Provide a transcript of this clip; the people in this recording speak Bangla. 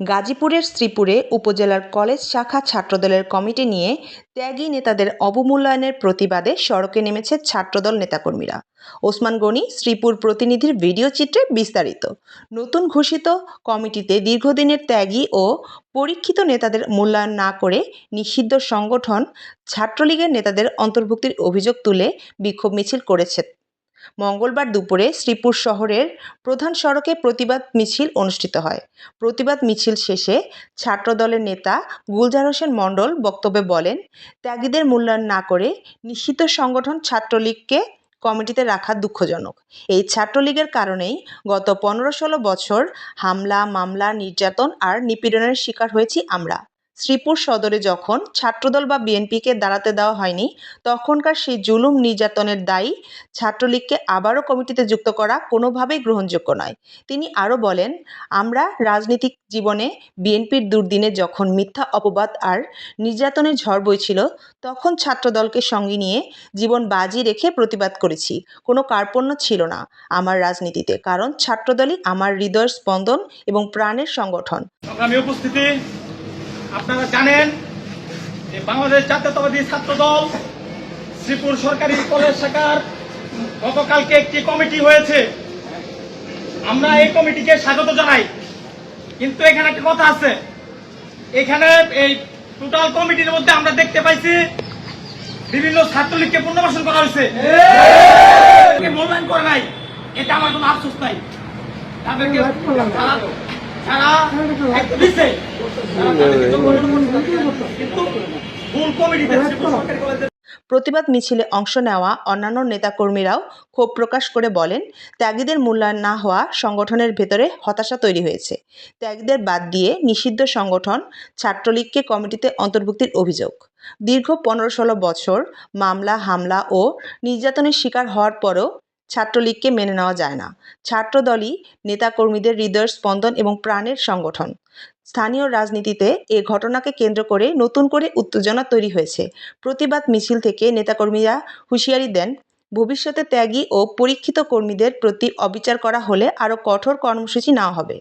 গাজীপুরের শ্রীপুরে উপজেলার কলেজ শাখা ছাত্রদলের কমিটি নিয়ে ত্যাগী নেতাদের অবমূল্যায়নের প্রতিবাদে সড়কে নেমেছে ছাত্রদল নেতাকর্মীরা। ওসমান গনি শ্রীপুর প্রতিনিধির ভিডিও চিত্রে বিস্তারিত। নতুন ঘোষিত কমিটিতে দীর্ঘদিনের ত্যাগী ও পরীক্ষিত নেতাদের মূল্যায়ন না করে নিষিদ্ধ সংগঠন ছাত্রলীগের নেতাদের অন্তর্ভুক্তির অভিযোগ তুলে বিক্ষোভ মিছিল করেছে মঙ্গলবার দুপুরে শ্রীপুর শহরের প্রধান সড়কে প্রতিবাদ মিছিল অনুষ্ঠিত হয়। প্রতিবাদ মিছিল শেষে ছাত্রদলের নেতা গুলজার হোসেন মণ্ডল বক্তব্যে বলেন, ত্যাগীদের মূল্যায়ন না করে নিষিদ্ধ সংগঠন ছাত্রলীগকে কমিটিতে রাখা দুঃখজনক। এই ছাত্রলীগের কারণেই গত পনেরো ষোলো বছর হামলা, মামলা, নির্যাতন আর নিপীড়নের শিকার হয়েছি আমরা। শ্রীপুর সদরে যখন ছাত্রদল বা বিএনপিকে দাঁড়াতে দেওয়া হয়নি, তখনকার সেই জুলুম নির্যাতনের দায়ী ছাত্রলীগকে আবারও কমিটিতে যুক্ত করা কোনোভাবেই গ্রহণযোগ্য নয়। তিনি আরও বলেন, আমরা রাজনৈতিক জীবনে বিএনপির দুর্দিনে যখন মিথ্যা অপবাদ আর নির্যাতনের ঝড় বইছিল, তখন ছাত্রদলকে সঙ্গে নিয়ে জীবন বাজি রেখে প্রতিবাদ করেছি। কোনো কার্পণ্য ছিল না আমার রাজনীতিতে, কারণ ছাত্রদলই আমার হৃদয়ের স্পন্দন এবং প্রাণের সংগঠন। সংগ্রামী উপস্থিতি আপনারা জানেন যে বাংলাদেশ জাতীয়তাবাদী ছাত্র দল শ্রীপুর সরকারি কলেজ শাখার গতকালকে একটি কমিটি হয়েছে। আমরা এই কমিটিকে স্বাগত জানাই। কিন্তু এখানে একটা কথা আছে। এখানে এই টোটাল কমিটির মধ্যে আমরা দেখতে পাইছি বিভিন্ন ছাত্রলীগকে পুনর্বাসন করা হয়েছে। মূল্যায়ন করে নাই। এটা আমার কোনো আফসোস নাই। তাদেরকে যারা যারা দিছে তারা তাদেরকে যোগ্য কিন্তু ভুল কমিটিতে সরকারি কলেজের প্রতিবাদ মিছিলে অংশ নেওয়া অন্যান্য নেতাকর্মীরাও ক্ষোভ প্রকাশ করে বলেন ত্যাগীদের মূল্যায়ন না হওয়া সংগঠনের ভেতরে হতাশা তৈরি হয়েছে। ত্যাগীদের বাদ দিয়ে নিষিদ্ধ সংগঠন ছাত্রলীগকে কমিটিতে অন্তর্ভুক্তির অভিযোগ। দীর্ঘ পনেরো ষোলো বছর মামলা হামলা ও নির্যাতনের শিকার হওয়ার পরও ছাত্রলীগকে মেনে নেওয়া যায় না। ছাত্রদলই নেতাকর্মীদের হৃদয়ের স্পন্দন এবং প্রাণের সংগঠন। স্থানীয় রাজনীতিতে এ ঘটনাকে কেন্দ্র করে নতুন করে উত্তেজনা তৈরি হয়েছে। প্রতিবাদ মিছিল থেকে নেতাকর্মীরা হুঁশিয়ারি দেন, ভবিষ্যতে ত্যাগী ও পরীক্ষিত কর্মীদের প্রতি অবিচার করা হলে আরও কঠোর কর্মসূচি নেওয়া হবে।